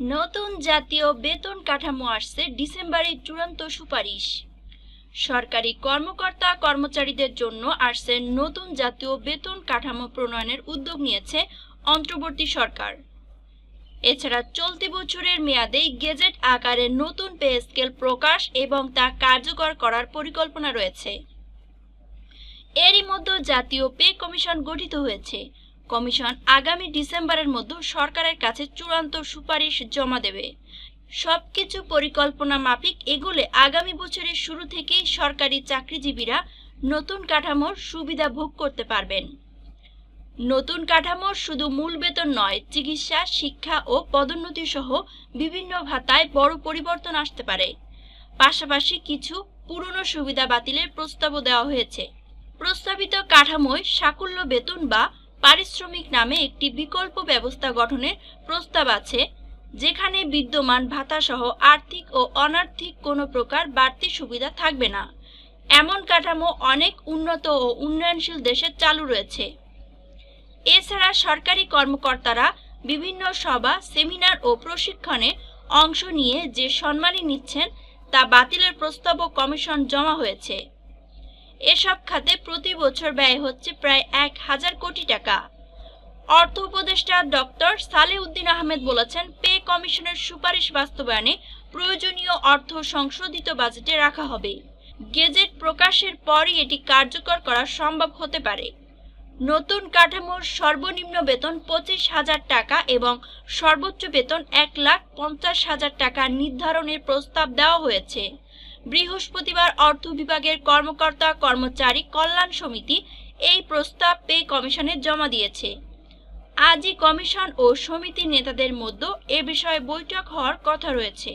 নতুন জাতীয় বেতন কাঠামো আসছে ডিসেম্বরের চূড়ান্ত সুপারিশ। সরকারি কর্মকর্তা কর্মচারীদের জন্য আসছে নতুন জাতীয় বেতন কাঠামো প্রণয়নের উদ্যোগ নিয়েছে অন্তর্বর্তী সরকার। এছাড়া চলতি বছরের মেয়াদে গেজেট আকারে নতুন পে স্কেল প্রকাশ এবং তা কার্যকর করার পরিকল্পনা রয়েছে। এরই মধ্যে জাতীয় পে কমিশন গঠিত হয়েছে। কমিশন আগামী ডিসেম্বরের মধ্যে সরকারের কাছে চূড়ান্ত সুপারিশ জমা দেবে। সবকিছু পরিকল্পনা মাফিক, এগুলে আগামী বছরের শুরু থেকেই সরকারি চাকরিজীবীরা নতুন কাঠামোর সুবিধা ভোগ করতে পারবেন। নতুন কাঠামোর শুধু মূল বেতন নয়, চিকিৎসা, শিক্ষা ও পদোন্নতি সহ বিভিন্ন ভাতায় বড় পরিবর্তন আসতে পারে। পাশাপাশি কিছু পুরনো সুবিধা বাতিলের প্রস্তাবও দেওয়া হয়েছে। প্রস্তাবিত কাঠামোয় সাকুল্য বেতন বা পারিশ্রমিক নামে একটি বিকল্প ব্যবস্থা গঠনের প্রস্তাব আছে, যেখানে বিদ্যমান ভাতাসহ আর্থিক ও অনার্থিক কোনো প্রকার বাড়তি সুবিধা থাকবে না। এমন কাঠামো অনেক উন্নত ও উন্নয়নশীল দেশে চালু রয়েছে। এছাড়া সরকারি কর্মকর্তারা বিভিন্ন সভা, সেমিনার ও প্রশিক্ষণে অংশ নিয়ে যে সম্মানী নিচ্ছেন, তা বাতিলের প্রস্তাবও কমিশন জমা হয়েছে। এসব খাতে প্রতি বছর ব্যয় হচ্ছে প্রায় এক হাজার কোটি টাকা। অর্থ উপদেষ্টা ডক্টর সালেউদ্দিন আহমেদ বলেছেন, পে কমিশনের সুপারিশ বাস্তবায়নে প্রয়োজনীয় অর্থ সংশোধিত বাজেটে রাখা হবে। গেজেট প্রকাশের পরই এটি কার্যকর করা সম্ভব হতে পারে। নতুন কাঠামোর সর্বনিম্ন বেতন পঁচিশ হাজার টাকা এবং সর্বোচ্চ বেতন এক লাখ পঞ্চাশ হাজার টাকা নির্ধারণের প্রস্তাব দেওয়া হয়েছে। বৃহস্পতিবার অর্থ বিভাগের কর্মকর্তা কর্মচারী কল্যাণ সমিতি এই প্রস্তাব পে কমিশনে জমা দিয়েছে। আজই কমিশন ও সমিতির নেতাদের মধ্যে এ বিষয়ে বৈঠক হওয়ার কথা রয়েছে।